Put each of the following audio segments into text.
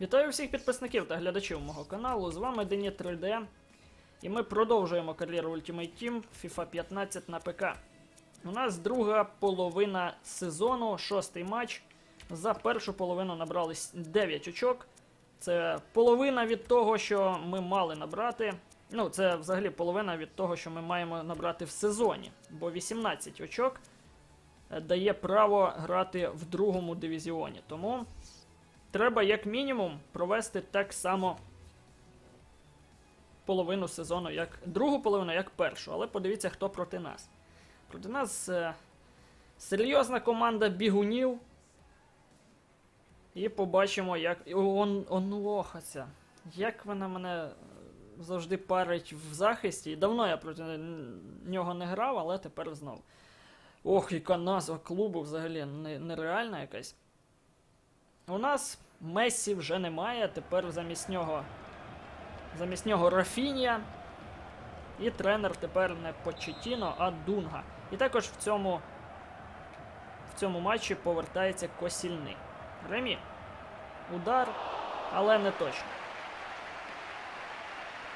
Вітаю всіх підписників та глядачів мого каналу. З вами Дені 3D. І ми продовжуємо кар'єру Ultimate Team FIFA 15 на ПК. У нас друга половина сезону, шостий матч. За першу половину набрали 9 очок. Це половина від того, що ми мали набрати. Ну, це взагалі половина від того, що ми маємо набрати в сезоні. Бо 18 очок е, дає право грати в другому дивізіоні. Тому треба як мінімум провести так само половину сезону, як другу половину, як першу. Але подивіться, хто проти нас. Проти нас е, серйозна команда бігунів. І побачимо, як. Он, он лохаться. Як вона мене е, завжди парить в захисті. Давно я проти нього не грав, але тепер знов. Ох, яка назва клубу взагалі нереальна якась. У нас Мессі вже немає, тепер замість нього. Замість нього Рафінія. І тренер тепер не Почетіно, а Дунга. І також в цьому, в цьому матчі повертається Косільний. Ремі. Удар, але не точно.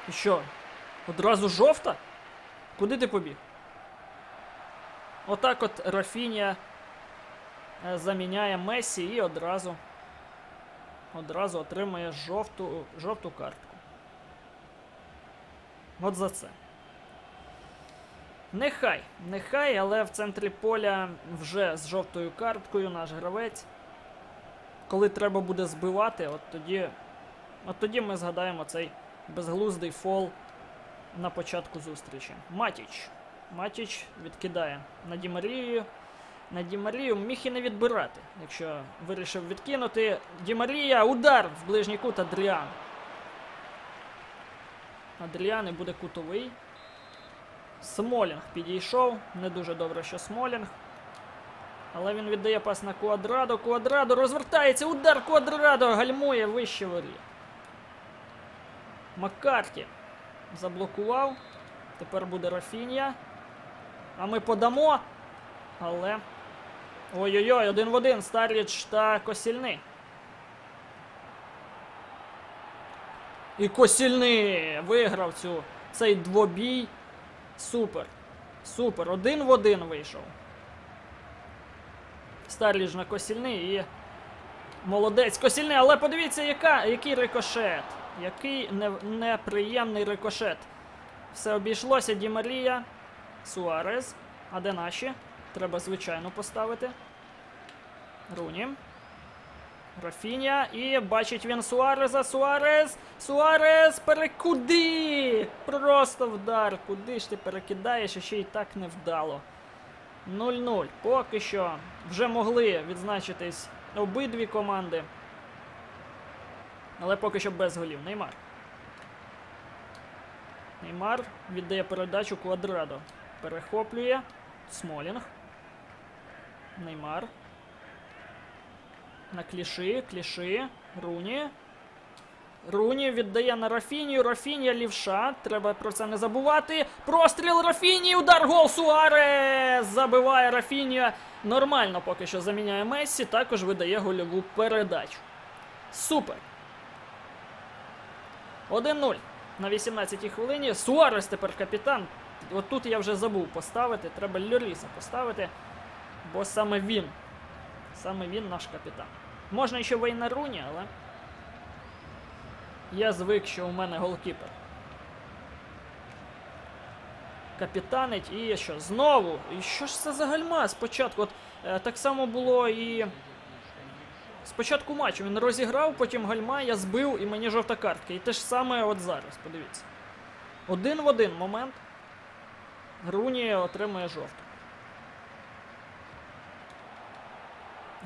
І що? Одразу жовта? Куди ти побіг? Отак от Рафінія е, заміняє Месі і одразу одразу отримує жовту, жовту картку. От за це. Нехай, нехай, але в центрі поля вже з жовтою карткою наш гравець. Коли треба буде збивати, от тоді, от тоді ми згадаємо цей безглуздий фол на початку зустрічі. Матіч. Матіч відкидає на Дімарію. На Дімарію міг і не відбирати, якщо вирішив відкинути. Дімарія, удар в ближній кут Адріан. Адріан і буде кутовий. Смолінг підійшов. Не дуже добре, що Смолінг. Але він віддає пас на Куадрадо. Куадрадо розвертається. Удар Куадрадо гальмує вище воріт. Маккарті заблокував. Тепер буде Рафінія. А ми подамо. Але. Ой-ой-ой, один в один. Старліч та Косільний. І Косільний виграв цю, цей двобій. Супер. Супер. Один в один вийшов. Старліч на Косільний і. Молодець Косільний, але подивіться, яка, який рикошет. Який не, неприємний рикошет. Все обійшлося Ді Марія. Суарез. А де наші? Треба звичайно поставити. Руні. Рафінія. І бачить він Суареза. Суарез. Суарез перекуди! Просто вдар. Куди ж ти перекидаєш, і ще й так невдало. 0-0. Поки що вже могли відзначитись обидві команди. Але поки що без голів. Неймар. Неймар віддає передачу Квадрадо. Перехоплює. Смолінг. Неймар. На кліші, кліші. Руні. Руні віддає на Рафінію. Рафінія лівша. Треба про це не забувати. Простріл Рафінії. Удар гол Суарес! Забиває Рафінія. Нормально поки що заміняє Мессі. Також видає гольову передачу. Супер. 1-0 на 18-й хвилині. Суарес тепер капітан. От тут я вже забув поставити. Треба Льоріса поставити. Бо саме він. Саме він наш капітан. Можна ще Вейна Руні, але. Я звик, що у мене голкіпер. Капітанить і що? Знову? І що ж це за гальма спочатку? От е, так само було і. Спочатку матчу він розіграв, потім гальма, я збив і мені жовта картка. І те ж саме от зараз, подивіться. Один в один момент. Руні отримує жовту.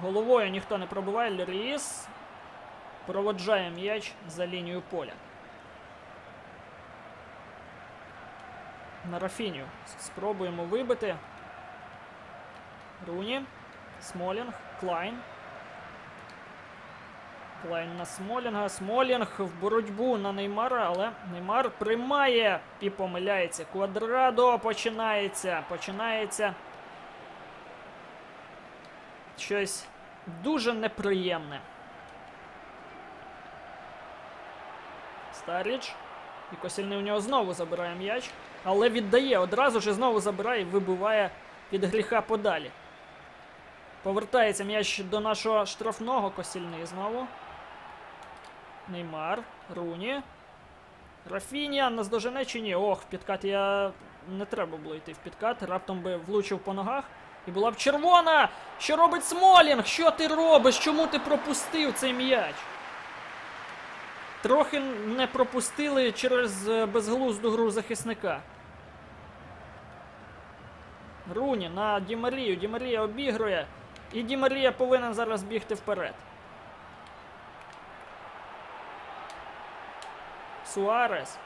Головою ніхто не пробиває. Леріс проводжає м'яч за лінію поля. На Рафінію. Спробуємо вибити. Руні. Смолінг. Клайн. Клайн на Смолінга. Смолінг в боротьбу на Неймара, але Неймар приймає і помиляється. Квадрадо починається. Починається. Щось дуже неприємне. Старіч. І Косільний у нього знову забирає м'яч. Але віддає одразу ж знову забирає і вибиває від гріха подалі. Повертається м'яч до нашого штрафного Косільний знову. Неймар. Руні. Рафінія наздожене чи ні? Ох, в підкат я не треба було йти в підкат. Раптом би влучив по ногах. І була б червона! Що робить Смолінг? Що ти робиш? Чому ти пропустив цей м'яч? Трохи не пропустили через е, безглузду гру захисника. Руні на Дімарію. Дімарія обігрує. І Дімарія повинен зараз бігти вперед. Суарес.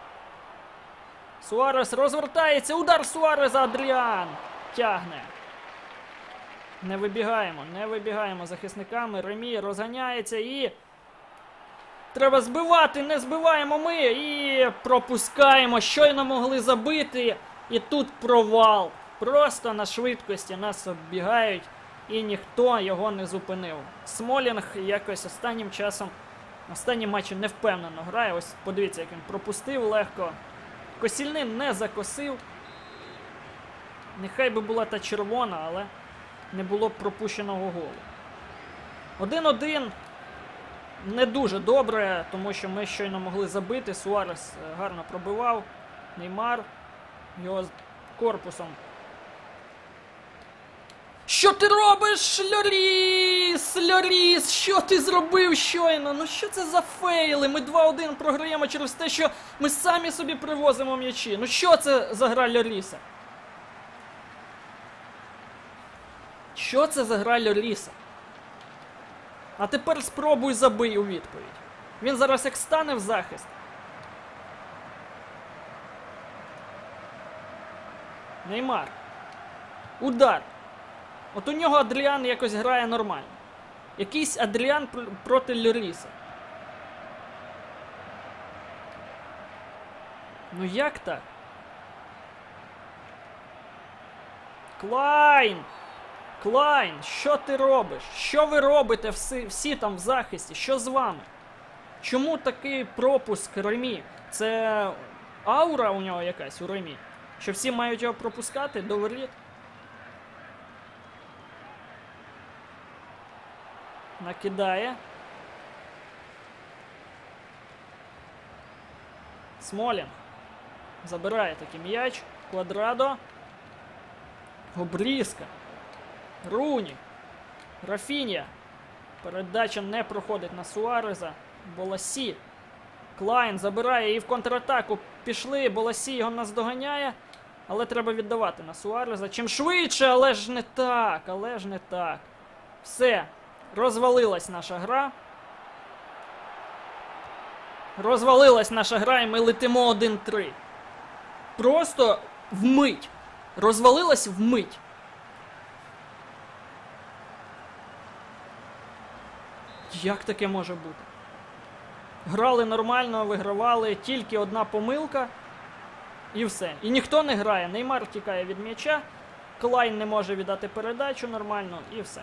Суарес розвертається. Удар Суареза Адріан. Тягне. Не вибігаємо, не вибігаємо захисниками. Ремі розганяється і. Треба збивати, не збиваємо ми і пропускаємо. Щойно могли забити. І тут провал. Просто на швидкості нас оббігають і ніхто його не зупинив. Смолінг якось останнім часом, останні матчі невпевнено грає. Ось подивіться, як він пропустив легко. Косільний не закосив. Нехай би була та червона, але не було б пропущеного голу. 1-1 не дуже добре, тому що ми щойно могли забити. Суарес е, гарно пробивав. Неймар його корпусом. Що ти робиш, Льоріс? Льоріс, що ти зробив щойно? Ну що це за фейли? Ми 2-1 програємо через те, що ми самі собі привозимо м'ячі. Ну що це за гра Льоріса? Що це за гра Льоріса? А тепер спробуй забий у відповідь. Він зараз як стане в захист. Неймар. Удар. От у нього Адріан якось грає нормально. Якийсь Адріан пр- проти Льоріса. Ну як так? Клайн! Клайн, що ти робиш? Що ви робите всі, всі там в захисті? Що з вами? Чому такий пропуск Ремі? Це аура у нього якась у Ремі? Що всі мають його пропускати до? Накидає. Смолін. Забирає такий м'яч. Квадрадо. Обрізка. Руні. Рафінія. Передача не проходить на Суареза. Боласі. Клайн забирає і в контратаку пішли. Боласі його наздоганяє. Але треба віддавати на Суареза. Чим швидше, але ж не так. Але ж не так. Все. Розвалилась наша гра. Розвалилась наша гра, і ми летимо 1-3. Просто вмить. Розвалилась вмить. Як таке може бути? Грали нормально, вигравали, тільки одна помилка. І все. І ніхто не грає. Неймар тікає від м'яча, Клайн не може віддати передачу нормально, і все.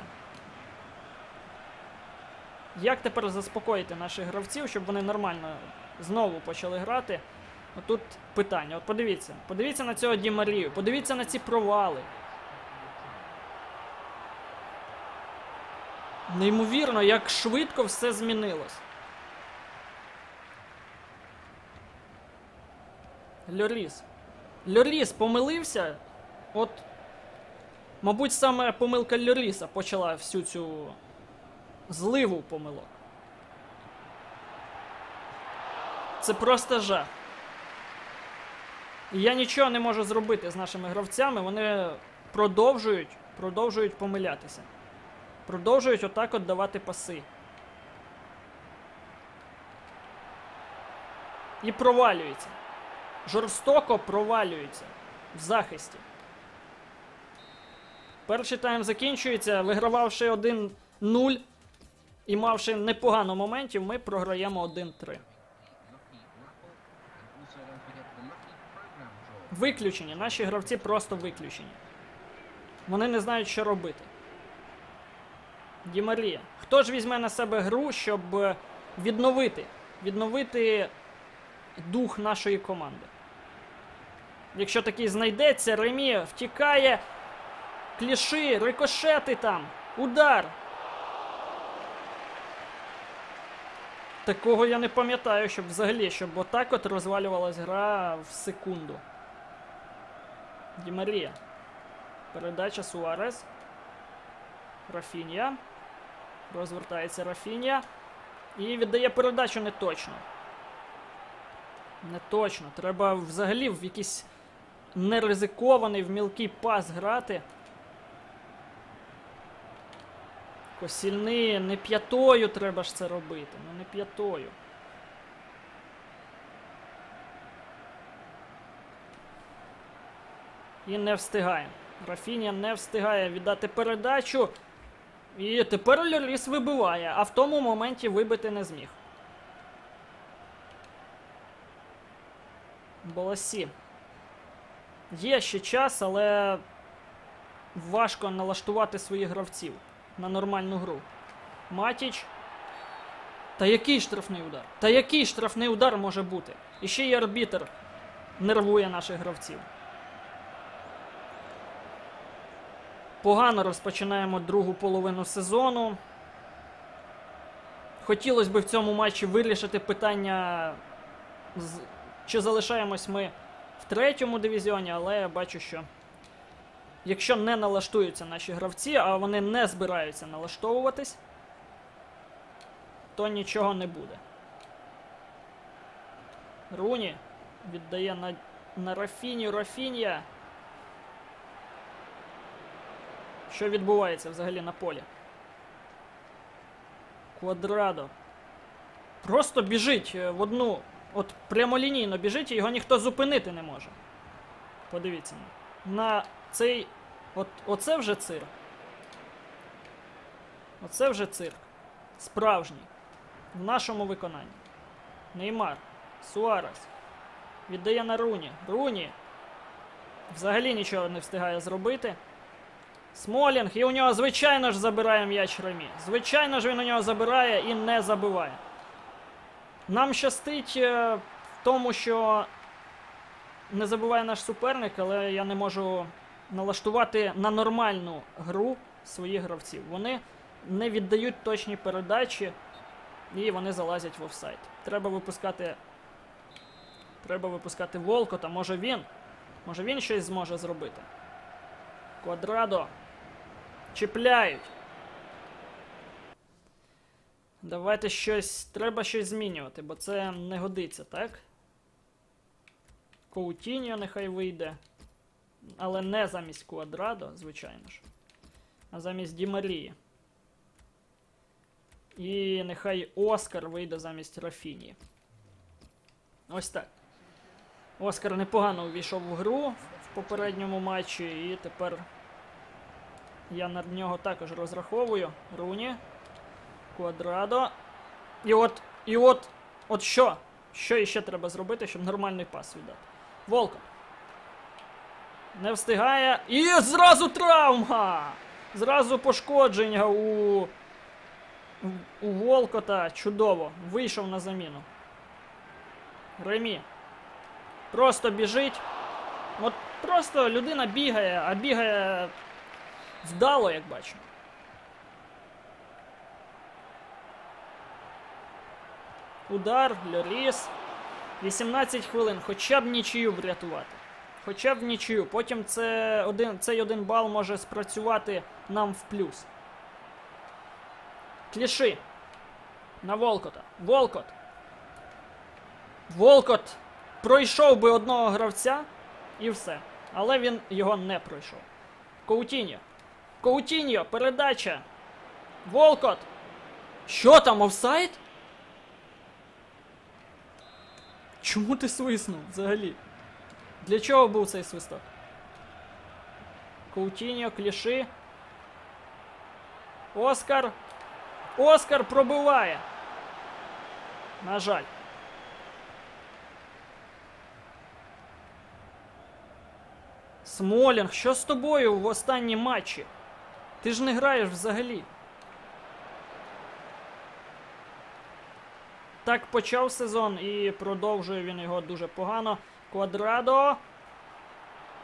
Як тепер заспокоїти наших гравців, щоб вони нормально знову почали грати? Отут питання. От подивіться. Подивіться на цього Ді Марію, подивіться на ці провали. Неймовірно, як швидко все змінилось. Льоріс. Льоріс помилився. От, мабуть, саме помилка Льоріса почала всю цю зливу помилок. Це просто жах. І я нічого не можу зробити з нашими гравцями. Вони продовжують, продовжують помилятися. Продовжують отак от давати паси. І провалюються. Жорстоко провалюються в захисті. Перший тайм закінчується, вигрававши 1-0 і мавши непогано моментів, ми програємо 1-3. Виключені. Наші гравці просто виключені. Вони не знають, що робити. Ді Марія. Хто ж візьме на себе гру, щоб е, відновити? Відновити дух нашої команди. Якщо такий знайдеться, Ремі втікає. Кліши, рикошети там. Удар. Такого я не пам'ятаю, щоб взагалі, щоб отак от розвалювалась гра в секунду. Ді Марія. Передача Суарес. Рафінія. Розвертається Рафінія. І віддає передачу не точно. Не точно. Треба взагалі в якийсь неризикований в мілкий пас грати. Косільний, не п'ятою треба ж це робити. Ну не п'ятою. І не встигає. Рафінія не встигає віддати передачу. І тепер Льоріс вибиває, а в тому моменті вибити не зміг. Болосі. Є ще час, але важко налаштувати своїх гравців на нормальну гру. Матіч. Та який штрафний удар? Та який штрафний удар може бути? І ще й арбітер нервує наших гравців. Погано розпочинаємо другу половину сезону. Хотілося б в цьому матчі вирішити питання, чи залишаємось ми в третьому дивізіоні, але я бачу, що якщо не налаштуються наші гравці, а вони не збираються налаштовуватись, то нічого не буде. Руні віддає на, на Рафіню Рафінія. Що відбувається взагалі на полі? Квадрадо. Просто біжить е, в одну. От прямолінійно біжить і його ніхто зупинити не може. Подивіться. На цей. От, Оце вже цирк. Оце вже цирк. Справжній. В нашому виконанні. Неймар. Суарес. Віддає на Руні. Руні. Взагалі нічого не встигає зробити. Смолінг, і у нього, звичайно ж, забирає м'яч Ремі. Звичайно ж, він у нього забирає і не забиває. Нам щастить е, в тому, що не забуває наш суперник, але я не можу налаштувати на нормальну гру своїх гравців. Вони не віддають точні передачі і вони залазять в офсайд. Треба випускати. Треба випускати Волкота. Може він. Може він щось зможе зробити. Квадрадо. Чіпляють. Давайте щось. Треба щось змінювати, бо це не годиться, так? Коутіньо нехай вийде. Але не замість Квадрадо, звичайно ж. А замість Дімарії. І нехай Оскар вийде замість Рафіні. Ось так. Оскар непогано увійшов в гру в попередньому матчі, і тепер я на нього також розраховую. Руні. Квадрадо. І от. І от. От що? Що іще треба зробити, щоб нормальний пас віддати? Волкот. Не встигає. І зразу травма! Зразу пошкодження у. У Волкота. Чудово. Вийшов на заміну. Ремі. Просто біжить. От просто людина бігає, а бігає вдало, як бачимо. Удар, Льоріс. 18 хвилин. Хоча б нічию врятувати. Хоча б нічию. Потім це один, цей один бал може спрацювати нам в плюс. Кліши. На Волкота. Волкот. Волкот пройшов би одного гравця і все. Але він його не пройшов. Коутіньо. Коутіньо, передача. Волкот. Що там, офсайд? Чому ти свиснув взагалі? Для чого був цей свисток? Коутіньо, кліши. Оскар. Оскар пробиває. На жаль. Смолінг, що з тобою в останній матчі? Ти ж не граєш взагалі. так почав сезон і продовжує він його дуже погано. Квадрадо.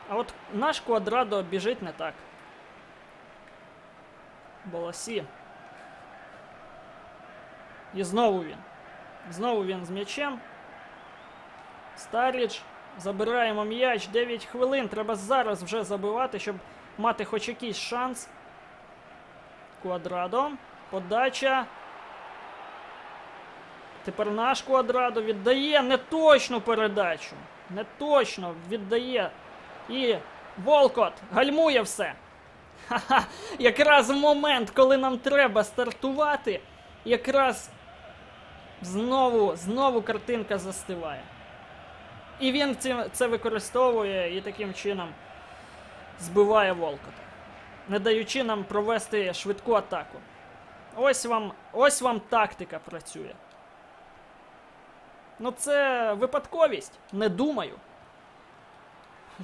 А от наш Квадрадо біжить не так. Боласі. І знову він. Знову він з м'ячем. Старіч. Забираємо м'яч. 9 хвилин. Треба зараз вже забивати, щоб мати хоч якийсь шанс. Квадрадо. Подача. Тепер наш квадрадо віддає неточну передачу. Неточно віддає. І Волкот гальмує все. Ха-ха. Якраз в момент, коли нам треба стартувати, якраз знову, знову картинка застиває. І він це використовує і таким чином збиває Волкота, не даючи нам провести швидку атаку. Ось вам, ось вам тактика працює. Ну, це випадковість, не думаю.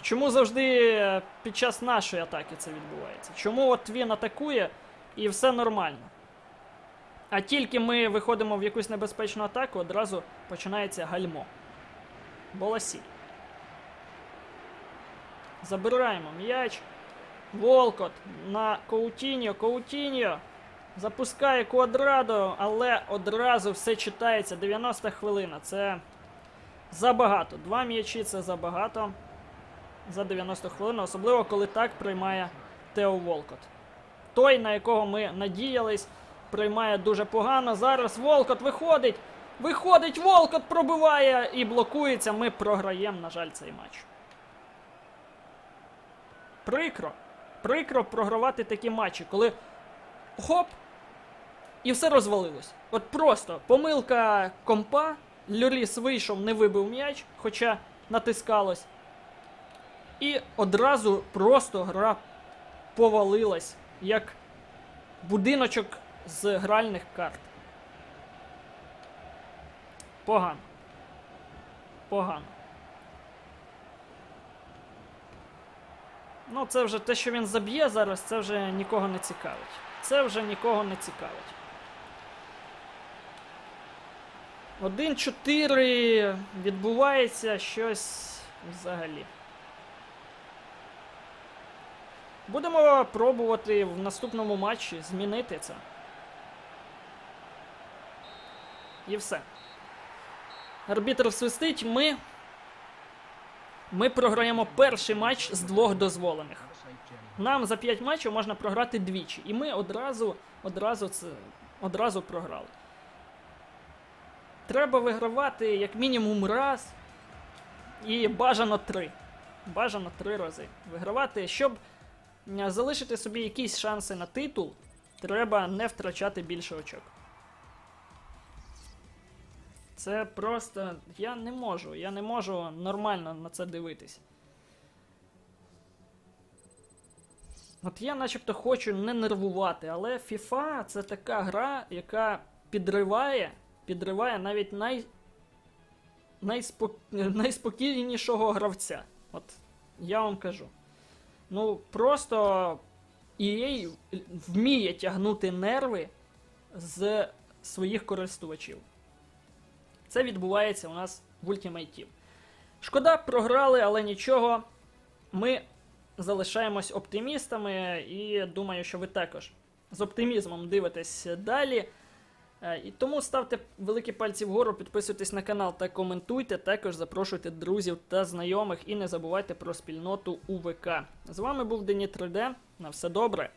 Чому завжди під час нашої атаки це відбувається? Чому от він атакує і все нормально? А тільки ми виходимо в якусь небезпечну атаку, одразу починається гальмо. Боласі. Забираємо м'яч. Волкот на Коутіньо. Коутіньо. Запускає квадрадо, але одразу все читається. 90 хвилина. Це забагато. Два м'ячі це забагато. За 90 хвилин, особливо коли так приймає Тео Волкот. Той, на якого ми надіялись, приймає дуже погано. Зараз Волкот виходить. Виходить, Волкот пробиває і блокується. Ми програємо, на жаль, цей матч. Прикро. Прикро програвати такі матчі, коли хоп! І все розвалилось. От просто помилка компа, Люріс вийшов, не вибив м'яч, хоча натискалось. І одразу просто гра повалилась, як будиночок з гральних карт. Погано. Погано. Ну, це вже те, що він заб'є зараз, це вже нікого не цікавить. Це вже нікого не цікавить. 1-4 відбувається щось взагалі. Будемо пробувати в наступному матчі змінити це. І все. Арбітр свистить. Ми. Ми програємо перший матч з двох дозволених. Нам за 5 матчів можна програти двічі. І ми одразу, одразу, це, одразу програли. Треба вигравати як мінімум раз. І бажано три. Бажано три рази. Вигравати, щоб е, залишити собі якісь шанси на титул, треба не втрачати більше очок. Це просто. Я не можу. Я не можу нормально на це дивитись. От я начебто хочу не нервувати, але FIFA це така гра, яка підриває, підриває навіть най... найспок... найспокійнішого гравця. От я вам кажу. Ну, просто EA вміє тягнути нерви з своїх користувачів. Це відбувається у нас в Ultimate Team. Шкода, програли, але нічого. Ми залишаємось оптимістами, і думаю, що ви також з оптимізмом дивитесь далі. Е, І тому ставте великі пальці вгору, підписуйтесь на канал та коментуйте. Також запрошуйте друзів та знайомих і не забувайте про спільноту УВК. З вами був Дені 3D. На все добре.